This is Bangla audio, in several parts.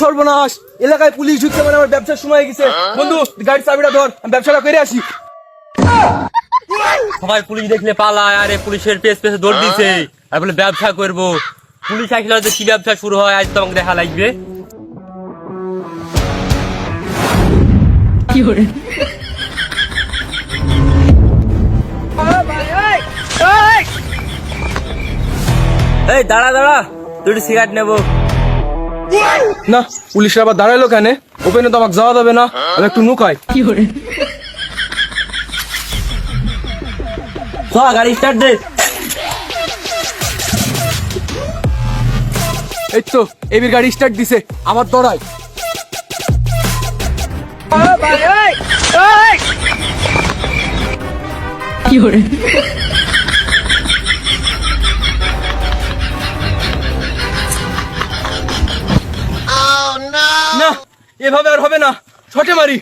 সর্বনাশ এলাকায় পুলিশ ঢুকছে মানে আমার ব্যবসার সময় গেছে। বন্ধু গাড়ির চাবিটা ধর আমি ব্যবসাটা করে আসি। সবাই পুলিশ দেখলে পালায় আরে পুলিশের পেছ পেছে দৌড় দিছে। আর বলে ব্যবসা করব। পুলিশ আসলে হয়তো কি ব্যবসা শুরু হয় আজ তো আমাকে দেখা লাগবে। এই দাঁড়া দাঁড়া। দুটি সিগারেট নেব। না পুলিশরা আবার দাঁড়াইলো কেন? ওপেনে তো আমাকে যাওয়া যাবে না। আমি একটু নুকাই চ গাড়ি স্টার্ট দে। এই তো এবির গাড়ি স্টার্ট দিছে। আমার দৌড়াই না এভাবে আর হবে না। ছটে মারি।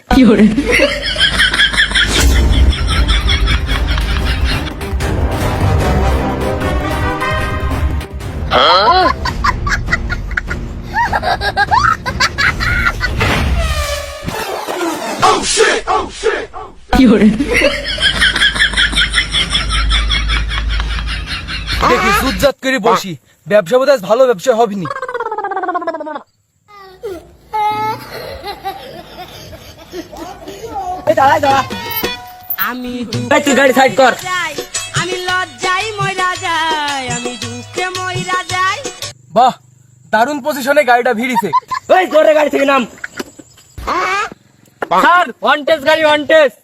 দেখি সুজাত করে বসি। ব্যবসা বোধ ভালো ব্যবসা হবেনি। আমি তুই গাড়ি সাইড কর। আমি লজ্জাই ময়রা যাই আমি দুঃখে ময়রা যাই। বাহ দারুণ পজিশনে গাড়িটা ভিড়িছে। ওই জোরে গাড়ি থেকে নাম। স্যার ওয়ান টেস্ট গাড়ি ওয়ান টেস্ট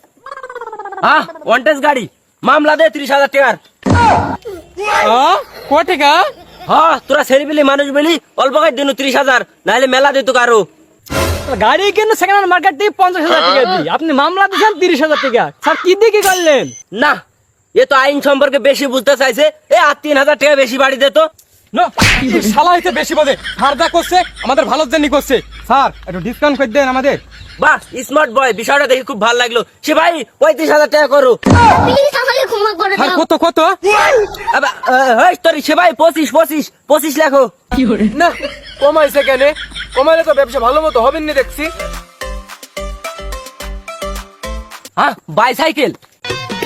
হ্যাঁ ওয়ান টেস্ট গাড়ি। মামলা দে ত্রিশ হাজার টাকার। ক টাকা? হ্যাঁ তোরা ছেড়ে পেলি মানুষ বলি অল্প কাজ দিন ত্রিশ হাজার নাহলে মেলা দিত কারও গাড়ি কিন্তু সেকেন্ড হ্যান্ড মার্কেট থেকে পঞ্চাশ হাজার টাকা দিই আপনি মামলা দিয়েছেন তিরিশ হাজার টাকা। স্যার কি দিয়ে কি করলেন? না এ তো আইন সম্পর্কে বেশি বুঝতে চাইছে। এ আর তিন হাজার টাকা বেশি বাড়ি দে তো। না এই শালা হইতে বেশি বোঝে। ফারদা করছে আমাদের ভালোর জন্য করছে। স্যার একটু ডিসকাউন্ট করে দেন আমাদের। বাহ স্মার্ট বয় বিষয়টা দেখে খুব ভালো লাগল। সে ভাই পঁয়ত্রিশ হাজার টাকা করো। প্লিজ আমাকে ক্ষমা করে আর দাও। কত কত? তোর সে ভাই পঁচিশ পঁচিশ পঁচিশ লেখো। না কমাইছে কেন? কমাইলে তো ব্যবসা ভালো মতো হবে না দেখছি। হ্যাঁ বাইসাইকেল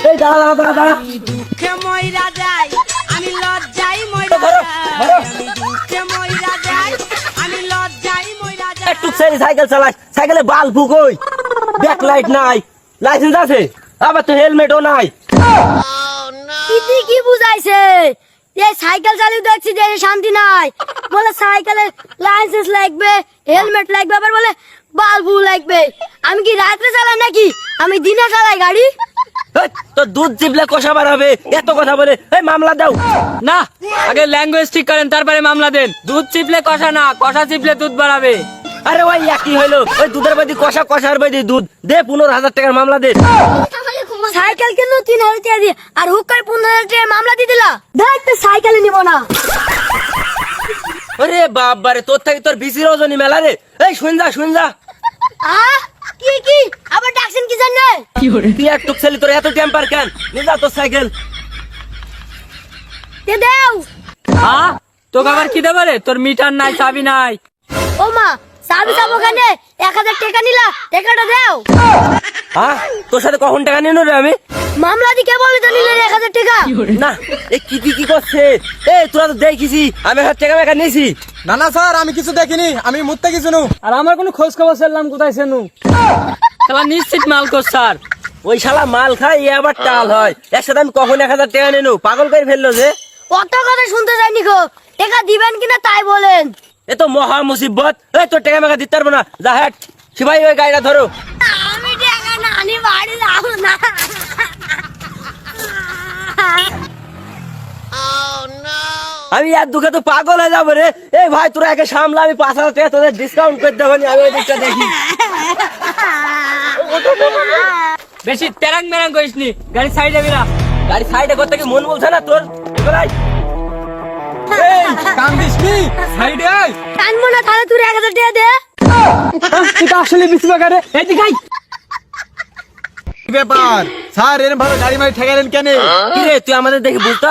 এই দাঁড়া দাঁড়া দাঁড়া দাঁড়া। দুঃখে ময়রা যাই আমি লজ্জাই ময়রা ধরো, যাই। দুঃখে ময়রা যাই আমি লজ্জাই ময়রা যাই। একটু সেরি সাইকেল চালাই সাইকেলে বাল ফুকই ব্যাক লাইট নাই লাইসেন্স আছে আবার তো হেলমেটও নাই। দিদি কি বুঝাইছে? এই সাইকেল চালিয়ে দেখছি যে শান্তি নাই। বলে সাইকেলে লাইসেন্স লাগবে হেলমেট লাগবে, আবার বলে বাল্বু লাগবে। আমি কি রাত্রে চালাই নাকি? আমি দিনে চালাই গাড়ি? তোর দুধ চিপলে কষা বার হবে। এত কথা বলে, এই, মামলা দাও। না, আগে ল্যাঙ্গুয়েজ ঠিক করেন, তারপরে মামলা দেন। দুধ চিপলে কষা না, কষা চিপলে দুধ বাড়াবে। আরে ওই একই হইল। ওই দুধের বাদি কষা, কষার বাদি দুধ। দে, পনেরো হাজার টাকার মামলা দে। সাইকেল কেন তিন হাজার টাকা দিয়ে আর হুক্কার পনেরো হাজার টাকা মামলা দিয়ে দিলা। দেখ তো সাইকেলে নিব না। আরে বাবারে তোর থেকে তোর বিসি রজনী মেলা রে। এই শুন যা শুন যা। কি কি? আবার ডাকছেন কি জানে কি হরে? তুই একটু ছেলে তোর এত টেম্পার কেন? নিয়ে যা তোর সাইকেল। দে দেও। হ্যাঁ তোকে আবার কি দেবে রে? তোর মিটার নাই চাবি নাই। ও মা চাবি সাবো ওখানে এক হাজার টাকা নিলা টাকাটা দেও। হ্যাঁ তোর সাথে কখন টাকা নিয়ে রে আমি? মামলা দি কে বলে তো নিলে এক হাজার টাকা। না এ কি কি কি করছে? এ তোরা তো দেখিছি আমি হাজার টাকা মেকা নিয়েছি। না না স্যার আমি কিছু দেখিনি আমি মুত্তে কিছু নু। আর আমার কোনো খোঁজ খবর চাইলাম কোথায় সেনু নিশ্চিত মাল কর স্যার। ওই শালা মাল খায় এ আবার টাল হয়। এর সাথে আমি কখন এক হাজার টাকা নেনু পাগল করে ফেলল যে। অত কথা শুনতে চাইনি গো। টাকা দিবেন কিনা তাই বলেন। এ তো মহা মুসিবত। এই তোর টাকা মেকা দিতে পারব না। যা হ্যাট সিপাহি ওই গাড়িটা ধরো। বাড়ি যাব না আমি আর দুঃখে তো পাগল হয়ে যাব রে। এই ভাই তোরা একে সামলা আমি পাঁচ হাজার টাকা তোদের ডিসকাউন্ট করে দেবো আমি ওই দিকটা দেখি। বেশি তেরাং মেরাং করিস নি গাড়ি সাইডে বিরা গাড়ি সাইডে করতে কি মন বলছে না তোর? এগুলাই। এই কান্দিস কি সাইডে আয়। না তাহলে তুই এক হাজার টাকা দে। তুই তো আসলে বিসি বাগারে এদিকে আই কি ব্যাপার? স্যার এরকম ভাবে গাড়ি মারি ঠেকালেন কেন? তুই আমাদের দেখে বুঝতে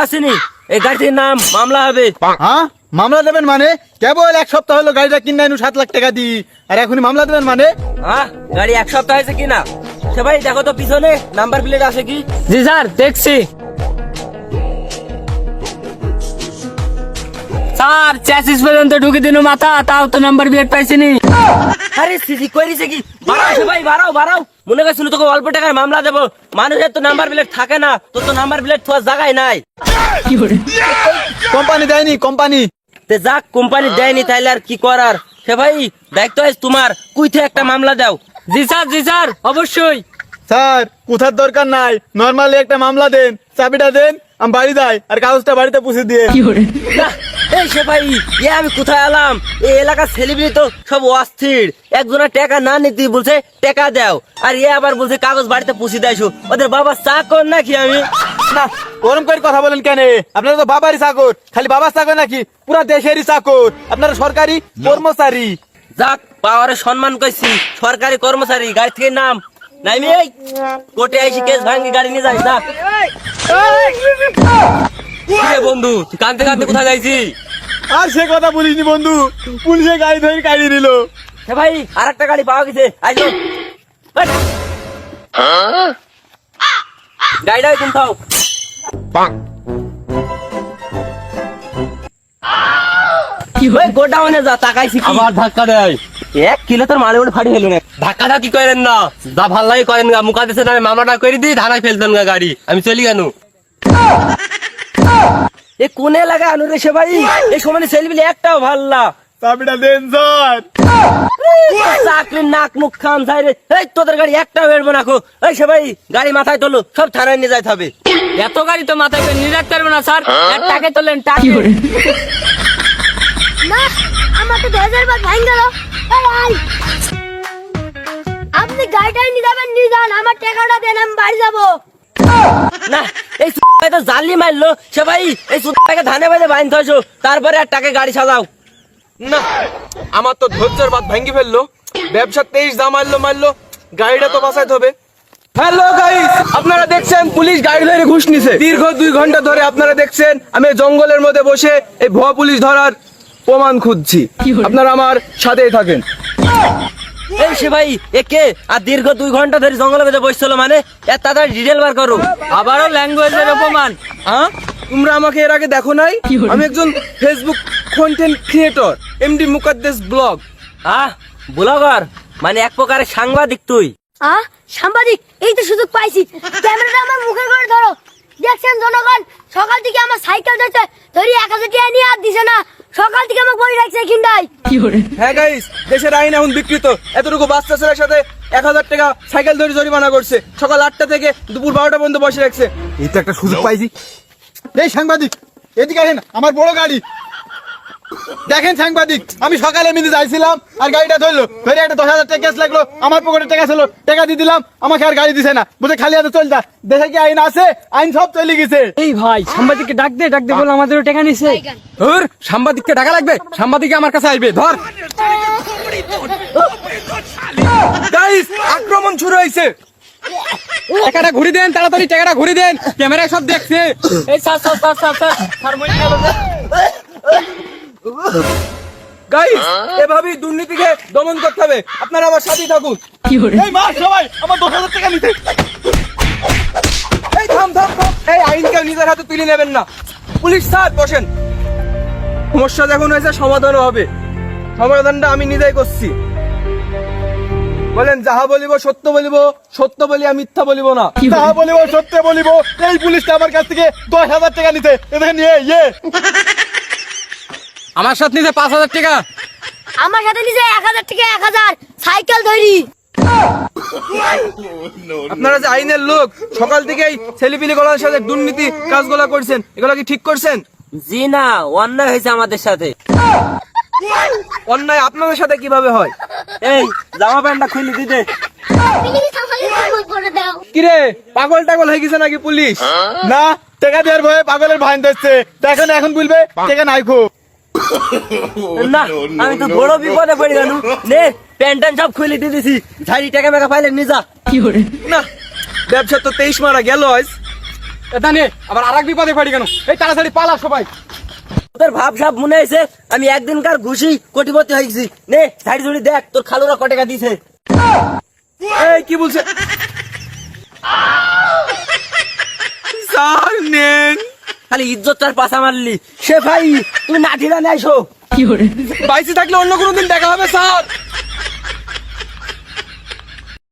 এই গাড়িটির নাম মামলা হবে। হ্যাঁ? মামলা দেবেন মানে? কেবল এক সপ্তাহ হলো গাড়িটা কিনে আনু সাত লাখ টাকা দি আর এখনই মামলা দেবেন মানে? হ্যাঁ গাড়ি এক সপ্তাহ হয়েছে কিনা? সে ভাই দেখো তো পিছনে নাম্বার প্লেট আছে কি? জি স্যার দেখছি। স্যার চ্যাসিস পর্যন্ত ঢুকে দিন মাথা তাও তো নাম্বার প্লেট পাইছিনি। আরে সিসি কইরিছে কি? বাড়াও বাড়াও বাড়াও। মনে করছিল তোকে অল্প টাকায় মামলা দেবো। মানুষের তো নাম্বার প্লেট থাকে না তোর তো নাম্বার প্লেট থাকার জায়গায় নাই। কোম্পানি দেয়নি কোম্পানি। তে যাক কোম্পানি দেয়নি তাইলে আর কি করার? সে ভাই দায়িত্ব আছে তোমার। কুইতে একটা মামলা দাও। জি স্যার জি স্যার অবশ্যই। স্যার কোথার দরকার নাই? নর্মালি একটা মামলা দেন চাবিটা দেন আমি বাড়ি যাই আর কাগজটা বাড়িতে পুষে দিয়ে। এই সে ভাই এ আমি কোথায় এলাম এই এলাকার সেলিব্রিটি তো সব অস্থির একজনের টাকা না নিতে বলছে টাকা দাও আর এ আবার বলছে কাগজ বাড়িতে পুষি দেয়ছো ওদের বাবা চা কর নাকি আমি না ওরম করে কথা বলেন কেন আপনারা তো বাবারই চাকর খালি বাবার চাকর নাকি পুরা দেশেরই চাকর আপনারা সরকারি কর্মচারী যাক পাওয়ারে সম্মান করছি সরকারি কর্মচারী গাড়ি থেকে নাম এই কোর্টে আইসি কেস ভাঙ্গি গাড়ি নিয়ে যাই না কিরে বন্ধু তুই কানতে কানতে কোথায় যাইছি? আর সে কথা বলিসনি বন্ধু। পুলিশে গাড়ি ধরে গাড়ি নিল। হে ভাই আর একটা গাড়ি পাওয়া গেছে। আইসো। গাড়িটা ওই থাও ওই গোডাউনে যা তাকাইছি কি? আবার ধাক্কা দেয়। এক কিলো তোর মালে উঠে ফাটি হলো না ধাক্কা ধাক্কি করেন না? যা ভালো লাগে করেন গা মুখা আমি মামলাটা করে দিই ধানায় ফেলতেন গা গাড়ি। আমি চলি কেন? এ কোনে লাগা আনু রে সে ভাই এই সময় সেলবিলি একটাও ভালো না। চাবিটা দেন স্যার। চাকরির নাক মুখ খাম যাই রে। এই তোদের গাড়ি একটাও বেরবো না খো এই সে ভাই গাড়ি মাথায় তোলো সব থানায় নিয়ে যাইতে হবে। এত গাড়ি তো মাথায় করে নিয়ে রাখতে পারব না স্যার। এক টাকে তোলেন টাকে না আমার তো বাদ ভাঙ গেল। আপনি গাড়িটাই নিয়ে যাবেন নিয়ে যান। আমার টাকাটা দেন আমি বাড়ি যাব। না এই তো জালি মারলো সে ভাই এই সুদাইকে ধানে বাজে বাইন থাকছো তারপরে আর টাকে গাড়ি সাজাও। না আমার তো ধৈর্যের বাদ ভাঙ্গি ফেলল। ব্যবসা তেইশ যা মারলো মারলো। গাড়িটা তো বাঁচাইতে হবে। হ্যালো গাইস আপনারা দেখছেন পুলিশ গাড়ি ধরে ঘুষ নিছে। দীর্ঘ দুই ঘণ্টা ধরে আপনারা দেখছেন আমি জঙ্গলের মধ্যে বসে এই ভুয়া পুলিশ ধরার প্রমাণ খুঁজছি। আপনারা আমার সাথেই থাকেন। এই সে ভাই একে আর দীর্ঘ দুই ঘণ্টা ধরে জঙ্গলে বেঁধে বসছিল মানে? এর তাড়াতাড়ি ডিটেল বার করো। আবারও ল্যাঙ্গুয়েজের অপমান। হ্যাঁ? তোমরা আমাকে এর আগে দেখো নাই? আমি একজন Facebook content creator MD Mukaddes blog. Ah blogger? মানে এক প্রকারের সাংবাদিক তুই। আ সাংবাদিক এই তো সুযোগ পাইছি। ক্যামেরাটা আমার মুখের করে ধরো। দেখছেন জনগণ? সকাল থেকে আমার সাইকেল ধরছে ধরি এক হাজার টাকা নিয়ে আর দিছে না। সকাল থেকে আমাকে বই রাখছে কিনাই হ্যাঁ গাইস দেশের আইন এখন বিকৃত। এতটুকু বাচ্চা ছেলের সাথে এক হাজার টাকা সাইকেল ধরে জরিমানা করছে। সকাল আটটা থেকে দুপুর বারোটা পর্যন্ত বসে রাখছে। এই তো একটা সুযোগ পাইছি। এই সাংবাদিক এদিকে আসেন আমার বড় গাড়ি। দেখেন সাংবাদিক আমি সকালে মিলে যাইছিলাম আর গাড়িটা ধরলো ধরে একটা দশ হাজার টাকা লাগল আমার পকেটে টাকা ছিল টাকা দিয়ে দিলাম আমাকে আর গাড়ি দিছে না বুঝে খালি হাতে চলতা দেশে কি আইন আছে আইন সব চলে গেছে এই ভাই সাংবাদিককে ডাক দে ডাক দে বলে আমাদেরও টাকা নিছে ধর সাংবাদিককে টাকা লাগবে সাংবাদিক আমার কাছে আসবে ধর গাইস আক্রমণ শুরু হয়েছে টাকাটা ঘুরি দেন তাড়াতাড়ি টাকাটা ঘুরি দেন ক্যামেরায় সব দেখছে এই sir sir sir sir sir. Guys এভাবেই দুর্নীতিকে দমন করতে হবে। আপনারা আমার সাথেই থাকুন। এই মার সবাই আমার দশ হাজার টাকা নিতে। এই থাম থাম থাম। এই আইনকে নিজের হাতে তুলে নেবেন না। পুলিশ স্যার বসেন। সমস্যা যখন হয়েছে সমাধানও হবে। সমাধানটা আমি নিজেই করছি। বলেন যাহা বলিব সত্য বলিব সত্য বলিয়া মিথ্যা বলিব না। তাহা বলিব সত্য বলিব এই পুলিশটা আমার কাছ থেকে দশ হাজার টাকা নিতে। এদের নিয়ে ইয়ে। আমার সাথে নিচে পাঁচ হাজার টাকা। আমার সাথে নিজে এক হাজার টাকা এক হাজার। সাইকেল ধরি। আপনারা যে আইনের লোক সকাল থেকেই ছেলেপিলি গলার সাথে দুর্নীতি কাজগুলো করছেন এগুলো কি ঠিক করছেন? জি না অন্যায় হয়েছে আমাদের সাথে। অন্যায় আপনাদের সাথে কীভাবে হয়? এই জামা প্যান্টটা খুলে দিতে কিরে পাগল টাগল হয়ে গেছে নাকি পুলিশ? না টাকা দেওয়ার ভয়ে পাগলের ভাইন দিচ্ছে তা এখন এখন বলবে টাকা নাই খো না আমি তো বড় বিপদে পড়ে গেল। নে প্যান্ট ট্যান্ট সব খুলে দিয়ে দিছি। ঝাড়ি টাকা মেকা পাইলে নিজা না ব্যবসা তো তেইশ মারা গেল আজ। এটা নে আবার আর এক বিপদে পড়ি কেন এই তাড়াতাড়ি পালা সবাই। তোর ভাব সাব মনে হয়েছে আমি একদিনকার ঘুষি কোটিপতি হয়েছি নে সাইড জুড়ি দেখ তোর খালুরা ক টাকা দিছে এই কি বলছে? নেন। খালি ইজ্জতটার পাশা মারলি। সে ভাই তুমি নাঠিরা নেছো বাইসে থাকলে অন্য কোনো দিন দেখা হবে স্যার।